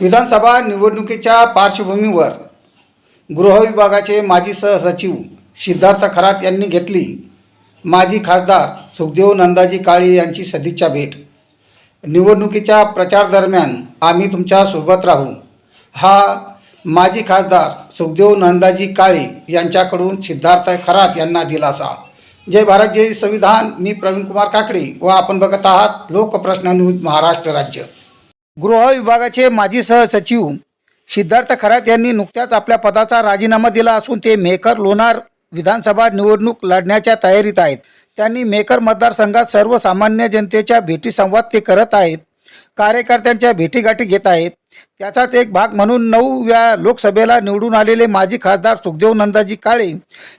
विधानसभा निवडणुकीच्या पार्श्वभूमीवर गृहविभागाचे माजी सहसचिव सिद्धार्थ खरात यांनी घेतली. माजी खासदार सुखदेव नंदाजी काळे यांची सदिच्छा भेट. निवडणुकीच्या प्रचार दरम्यान आम्ही तुमच्यासोबत राहू. हा माजी खासदार सुखदेव नंदाजी काळे यांच्याकडून सिद्धार्थ खरात यांना दिलासा. जय भारत जय संविधान. मी प्रवीण कुमार काकडे व आपण बघत आहात लोकप्रश्न न्यूज महाराष्ट्र राज्य. गृह विभागाचे माजी सहसचिव सिद्धार्थ खरात यांनी नुकत्याच आपल्या पदाचा राजीनामा दिला असून ते मेकर लोणार विधानसभा निवडणूक लढण्याच्या तयारीत आहेत. त्यांनी मेकर मतदारसंघात सर्वसामान्य जनतेच्या भेटी संवाद ते करत आहेत. कार्यकर्त्यांच्या भेटीगाठी घेत आहेत. त्याचाच एक भाग म्हणून नऊव्या लोकसभेला निवडून आलेले माजी खासदार सुखदेव नंदाजी काळे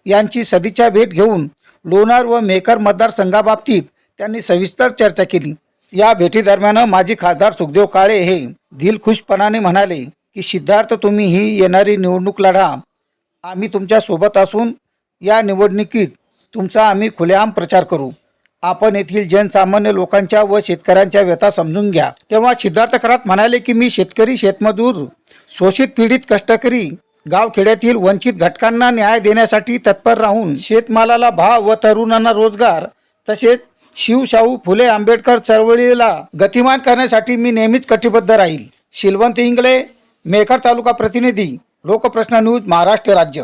यांची सदिच्छा भेट घेऊन लोणार व मेकर मतदारसंघाबाबतीत त्यांनी सविस्तर चर्चा केली. या भेटीदरम्यान माजी खासदार सुखदेव काळे हे दिलखुशपणाने म्हणाले की सिद्धार्थ तुम्ही ही येणारी निवडणूक लढा. आम्ही तुमच्यासोबत असून या निवडणुकीत तुमचा आम्ही खुलेआम प्रचार करू. आपण येथील जनसामान्य लोकांच्या व शेतकऱ्यांच्या व्यथा समजून घ्या. तेव्हा सिद्धार्थ खरात म्हणाले की मी शेतकरी शेतमजूर शोषित पीडित कष्टकरी गावखेड्यातील वंचित घटकांना न्याय देण्यासाठी तत्पर राहून शेतमालाला भाव व तरुणांना रोजगार तसेच शिवशाहू फुले आंबेडकर चळवळीला गतिमान करण्यासाठी मी नेहमीच कटिबद्ध राहील. शिलवंत इंगळे मेकर तालुका प्रतिनिधी लोकप्रश्न न्यूज महाराष्ट्र राज्य.